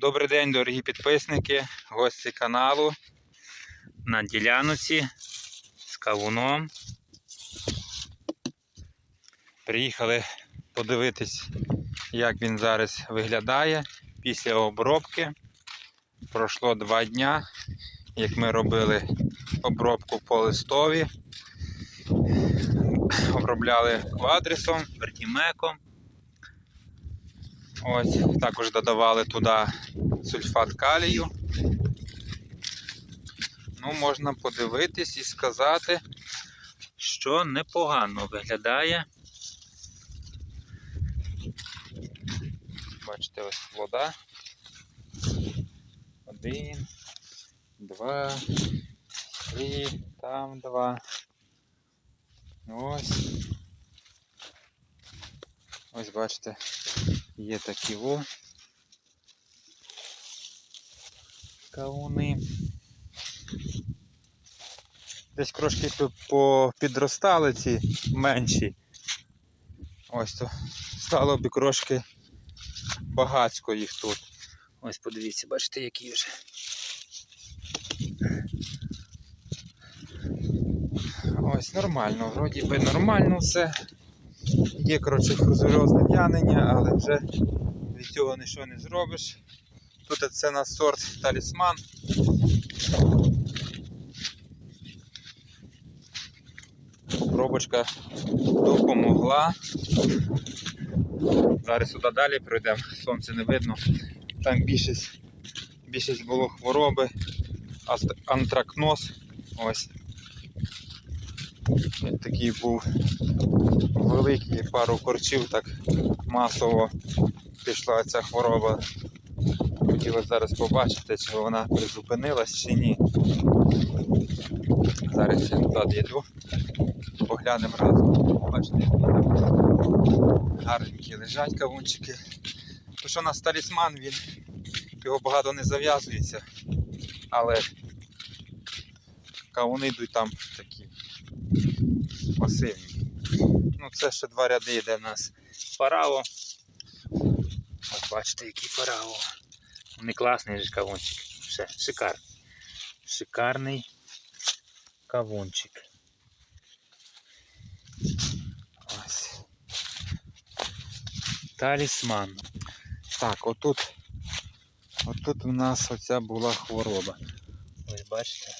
Добрий день, дорогі підписники, гості каналу на ділянці з кавуном. Приїхали подивитись, як він зараз виглядає після обробки. Пройшло два дня, як ми робили обробку по листові. Обробляли квадрисом, вертімеком. Ось, також додавали туди сульфат калію. Ну, можна подивитись і сказати, що непогано виглядає. Бачите, ось вода. Один, два, три, там два. Ось. Ось бачите, є такі во кавуни. Десь трошки пі- попідростали ці менші. Ось то стало б трошки багацько їх тут. Ось подивіться, бачите, які вже. Ось нормально, вроді би нормально все. Є, коротше, фузульозне в'янення, але вже від цього нічого не зробиш. Тут це на сорт талісман. Пробочка допомогла. Зараз сюди далі пройдемо, сонце не видно. Там більшість, більшість було хвороби, антракноз. Ось. Такий був великий, пару корчів так масово пішла ця хвороба. Хотілося зараз побачити, чи вона призупинилась чи ні. Зараз я туди йду, поглянемо разом. Бачите, які там гарненькі лежать кавунчики. То що у нас талісман, він його багато не зав'язується, але кавуни йдуть там такі масивні. Ну це ще два ряди йде в нас параво. Ось бачите, який параво. Вони класний же кавунчик. Ще шикарний. Шикарний кавунчик. Ось. Талісман. Так, отут. Отут у нас оця була хвороба. Ось бачите.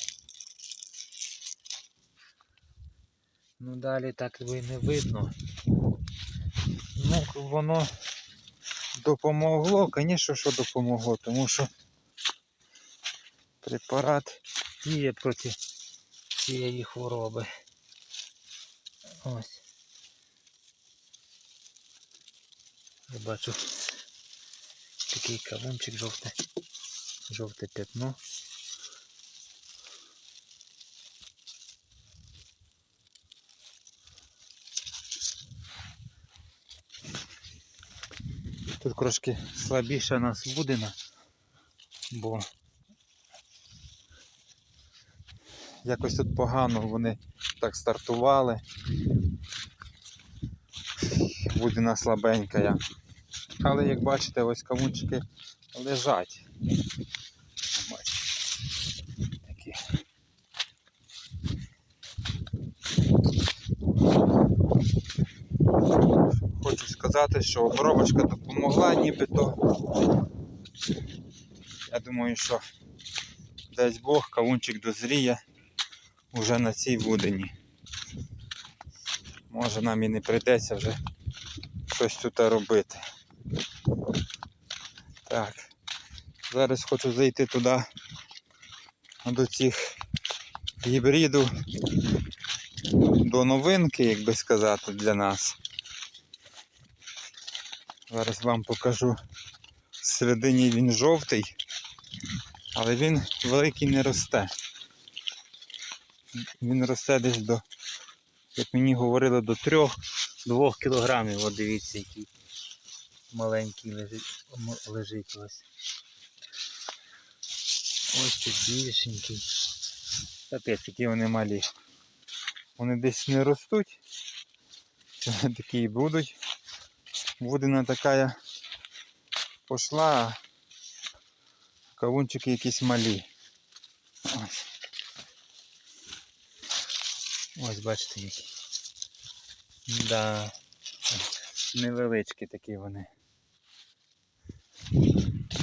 Ну далі так би не видно. Ну, воно допомогло, звісно, що допомогло, тому що препарат діє проти цієї хвороби. Ось. Я бачу такий кавунчик жовте, жовте пятно. Тут трошки слабіша нас будина, бо якось тут погано вони так стартували. Будина слабенька. Але як бачите, ось кавунчики лежать. Бачите. Такі. Хочу сказати, що обробочка допомогла нібито. Я думаю, що дасть Бог кавунчик дозріє уже на цій будині. Може нам і не прийдеться вже щось тут робити. Так. Зараз хочу зайти туди до цих гібридів, до новинки, як би сказати, для нас. Зараз вам покажу. Всередині він жовтий, але він великий не росте. Він росте десь до, як мені говорили, до 3-2 кілограмів. От дивіться, який маленький лежить, лежить ось. Ось тут більшенький. Капець, які вони малі. Вони десь не ростуть. Такі і будуть. Водина така пошла, Кавунчики якісь малі. Ось. Ось бачите які. Да. Невеличкі такі вони.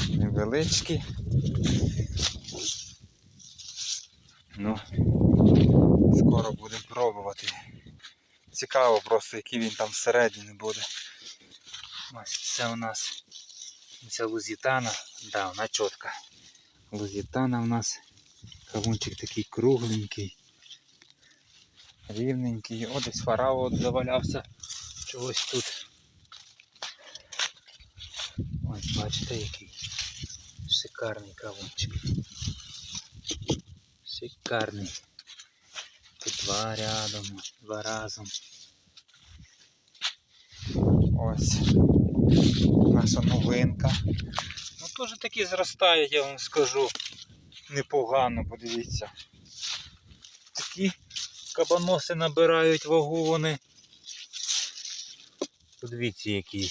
Невеличкі. Ну, скоро будемо пробувати. Цікаво просто, який він там всередині буде. Ось це у нас ця лузітана. Да, вона чітка. Лузітана у нас. Кавунчик такий кругленький. Рівненький. О, десь фарао завалявся чогось тут. Ось бачите який. Шикарний кавунчик. Шикарний. Тут два рядом, два разом. Ось наша новинка. Ну теж таки зростає, я вам скажу. Непогано, подивіться. Такі кабаноси набирають вагу вони. Подивіться які.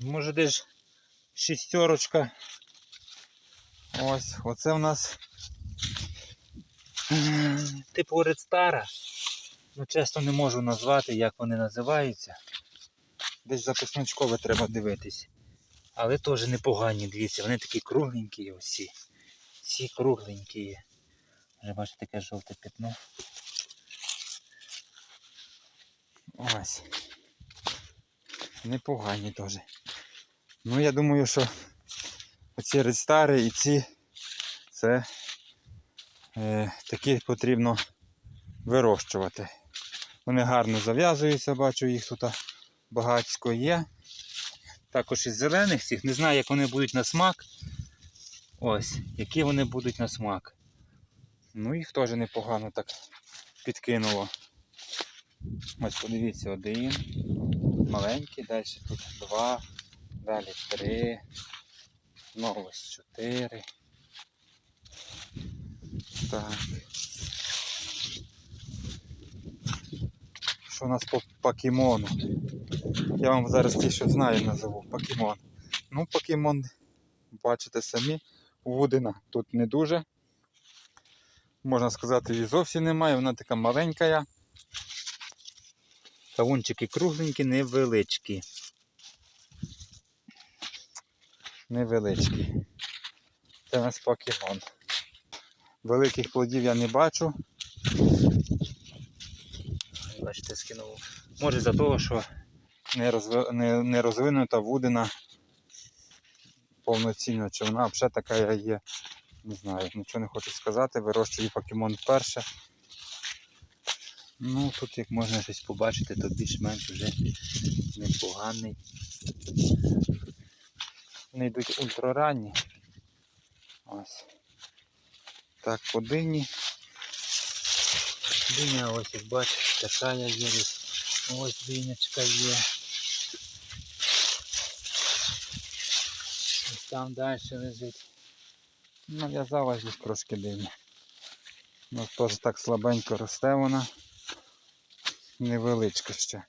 Може десь шістерочка. Ось, оце в нас типу редстара. Ну, чесно не можу назвати, як вони називаються. Десь записничкове треба дивитись. Але теж непогані, дивіться, вони такі кругленькі усі. Всі кругленькі. Вже бачите таке жовте пятно. Ось. Непогані теж. Ну я думаю, що оці редстари і ці це е, такі потрібно вирощувати. Вони гарно зав'язуються, бачу, їх тут багатько є. Також із зелених цих, не знаю, як вони будуть на смак. Ось, які вони будуть на смак. Ну їх теж непогано так підкинуло. Ось подивіться, один. Маленький, далі тут два, далі три. Знову ось чотири. Так. Що у нас по покемону? Я вам зараз ті, що знаю, назову покемон. Ну, покемон, бачите самі, Вудина тут не дуже. Можна сказати, її зовсім немає, вона така маленька. Кавунчики кругленькі, невеличкі. Невеличкі. Це у нас покемон. Великих плодів я не бачу. Бачите, скинув. Може за того, що не, розви... не, не розвинута вудина повноцінно, чи вона взагалі така є. Не знаю, нічого не хочу сказати. Вирощую покемон вперше. Ну, тут як можна щось побачити, то більш-менш вже непоганий. Вони йдуть ультраранні. Ось. Так, по дині. Диня ось як бачите, така є десь. Ось динячка є. Ось там далі лежить. Ну, в'язалась десь трошки дині. Ну, теж так слабенько росте вона. Невеличка ще.